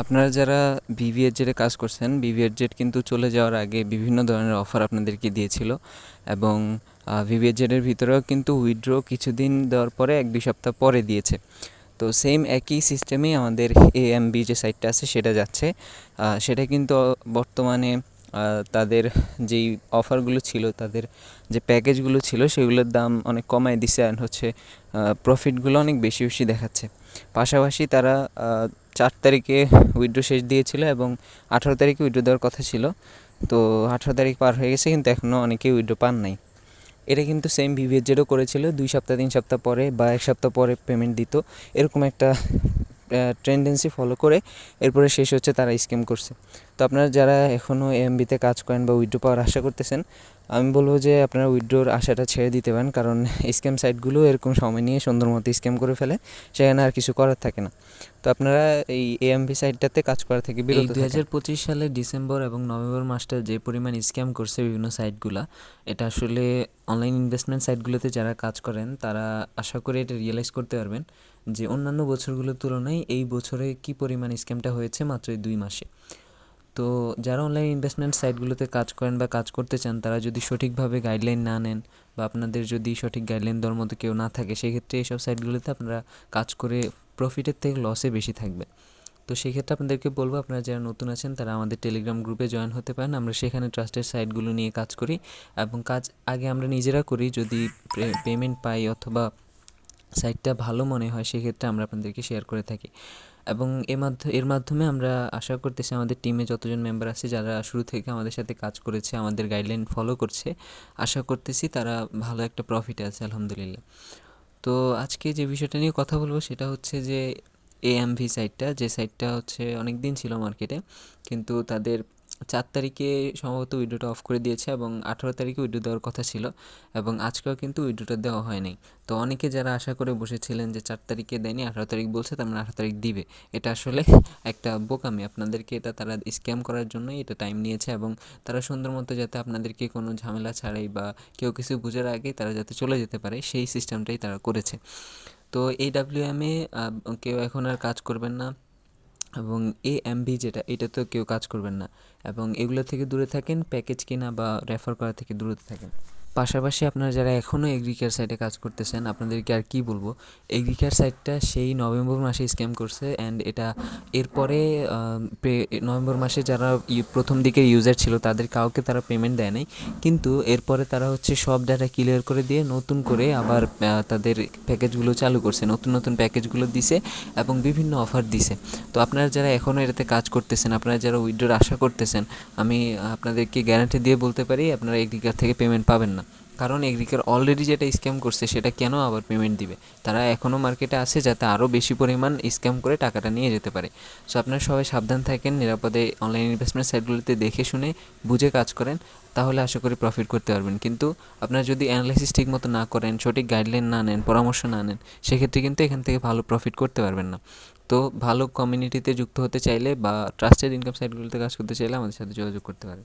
আপনারা যারা ভিভিএর জেটে কাজ করছেন ভিভিএর জেট কিন্তু চলে যাওয়ার আগে বিভিন্ন ধরনের অফার আপনাদেরকে দিয়েছিল এবং ভিভিএর জেটের ভিতরেও কিন্তু উইথড্র কিছুদিন দেওয়ার পরে এক দুই সপ্তাহ পরে দিয়েছে। তো সেম একই সিস্টেমেই আমাদের এএমবি যে সাইটটা আছে সেটা যাচ্ছে। সেটা কিন্তু বর্তমানে তাদের যেই অফারগুলো ছিল, তাদের যে প্যাকেজগুলো ছিল সেগুলোর দাম অনেক কমায় দিছে অ্যান্ড হচ্ছে প্রফিটগুলো অনেক বেশি বেশি দেখাচ্ছে। পাশাপাশি তারা চার তারিখে উইড্রো শেষ দিয়েছিল এবং আঠারো তারিখে উইড্রো দেওয়ার কথা ছিল। তো আঠারো তারিখ পার হয়ে গেছে কিন্তু এখনও অনেকেই উইড্রো পান নাই। এটা কিন্তু সেম ভিভিএর জেরও করেছিল, দুই সপ্তাহ, তিন সপ্তাহ পরে বা এক সপ্তাহ পরে পেমেন্ট দিত। এরকম একটা টেন্ডেন্সি ফলো করে এরপরে শেষ হচ্ছে তারা স্ক্যাম করছে। তো আপনারা যারা এখনও এমবিতে কাজ করেন বা উইড্রো পাওয়ার আশা করতেছেন আমি বলব যে আপনারা উইড্রোর আশাটা ছেড়ে দিতে পারেন কারণ স্ক্যাম সাইটগুলো এরকম সময় নিয়ে সুন্দর মতো স্ক্যাম করে ফেলে সেখানে আর কিছু করার থাকে না। তো আপনারা এই এএমবি সাইটটাতে কাজ করা থেকে এই বিরত থাকেন। হাজার পঁচিশ সালের ডিসেম্বর এবং নভেম্বর মাসটা যে পরিমাণ স্ক্যাম করছে বিভিন্ন সাইটগুলো এটা আসলে অনলাইন ইনভেস্টমেন্ট সাইটগুলোতে যারা কাজ করেন তারা আশা করে এটা রিয়েলাইজ করতে পারবেন যে অন্যান্য বছরগুলোর তুলনায় এই বছরে কি পরিমাণ স্ক্যামটা হয়েছে মাত্র এই দুই মাসে। তো যারা অনলাইন ইনভেস্টমেন্ট সাইটগুলোতে কাজ করেন বা কাজ করতে চান, তারা যদি সঠিকভাবে গাইডলাইন না নেন বা আপনাদের যদি সঠিক গাইডলাইন দেওয়ার মতো কেউ না থাকে, সেক্ষেত্রে এইসব সাইটগুলোতে আপনারা কাজ করে প্রফিটের থেকে লসে বেশি থাকবে। তো সেক্ষেত্রে আপনাদেরকে বলব, আপনারা যারা নতুন আছেন, তারা আমাদের টেলিগ্রাম গ্রুপে জয়েন হতে পারেন। আমরা সেখানে ট্রাস্টের সাইটগুলো নিয়ে কাজ করি এবং কাজ আগে আমরা নিজেরা করি। যদি পেমেন্ট পাই অথবা সাইটটা ভালো মনে হয়, সেক্ষেত্রে আমরা আপনাদেরকে শেয়ার করে থাকি। এবং এর মাধ্যমে এর মাধ্যমে আমরা আশা করতেছি আমাদের টিমে যতজন মেম্বার আছে, যারা শুরু থেকে আমাদের সাথে কাজ করেছে, আমাদের গাইডলাইন ফলো করছে, আশা করতেছি তারা ভালো একটা প্রফিটে আছে, আলহামদুলিল্লাহ। তো আজকে যে বিষয়টা নিয়ে কথা বলব, সেটা হচ্ছে যে এএমভি সাইটটা যে সাইটটা হচ্ছে অনেক দিন ছিল মার্কেটে কিন্তু তাদের চার তারিখে সম্ভবত উইড্রোটা অফ করে দিয়েছে এবং আঠারো তারিখে উইড্রো দেওয়ার কথা ছিল এবং আজকেও কিন্তু উইড্রোটা দেওয়া হয়নি। তো অনেকে যারা আশা করে বসেছিলেন যে চার তারিখে দেয়নি, আঠারো তারিখ বলছে, তার মানে আঠারো তারিখ দিবে। এটা আসলে একটা বোকামি। আপনাদেরকে এটা তারা স্ক্যাম করার জন্যই এটা টাইম নিয়েছে এবং তারা সুন্দর মতো যাতে আপনাদেরকে কোনো ঝামেলা ছাড়াই বা কেউ কিছু বুঝার আগে তারা যাতে চলে যেতে পারে, সেই সিস্টেমটাই তারা করেছে। তো এই ডাব্লিউএমে কেউ এখন আর কাজ করবেন না। এবং এ এমবি যেটা, এটা তো কেউ কাজ করবেন না। এবং এগুলো থেকে দূরে থাকেন প্যাকেজ কেনা বা রেফার করা থেকে দূরে থাকেন। পাশাপাশি আপনারা যারা এখনও এগ্রিকেয়ার সাইটে কাজ করতেছেন, আপনাদেরকে আর কি বলব? এগ্রিকেয়ার সাইটটা সেই নভেম্বর মাসে স্ক্যাম করছে অ্যান্ড এটা এরপরে নভেম্বর মাসে যারা প্রথম দিকের ইউজার ছিল তাদের কাউকে তারা পেমেন্ট দেয় নাই। কিন্তু এরপরে তারা হচ্ছে সব ডাটা ক্লিয়ার করে দিয়ে নতুন করে আবার তাদের প্যাকেজগুলো চালু করছে, নতুন নতুন প্যাকেজগুলো দিছে এবং বিভিন্ন অফার দিছে। তো আপনারা যারা এখনও এটাতে কাজ করতেছেন, আপনারা যারা উইড্রোর আশা করতেছেন, আমি আপনাদেরকে গ্যারান্টি দিয়ে বলতে পারি আপনারা এগ্রিকার থেকে পেমেন্ট পাবেন না। কারণ এগ্রিকার অলরেডি যেটা স্ক্যাম করছে, সেটা কেন আবার পেমেন্ট দিবে? তারা এখনও মার্কেটে আছে যাতে আরও বেশি পরিমাণ স্ক্যাম করে টাকাটা নিয়ে যেতে পারে। সো আপনারা সবাই সাবধান থাকেন, নিরাপদে অনলাইন ইনভেস্টমেন্ট সাইটগুলোতে দেখে শুনে বুঝে কাজ করেন, তাহলে আশা করি প্রফিট করতে পারবেন। কিন্তু আপনারা যদি অ্যানালাইসিস ঠিক মতো না করেন, সঠিক গাইডলাইন না নেন, পরামর্শ না নেন, সেক্ষেত্রে কিন্তু এখান থেকে ভালো প্রফিট করতে পারবেন না। তো, ভালো কমিউনিটিতে যুক্ত হতে চাইলে বা ট্রাস্টেড ইনকাম সাইটগুলোতে কাজ করতে চাইলে আমাদের সাথে যোগাযোগ করতে পারেন।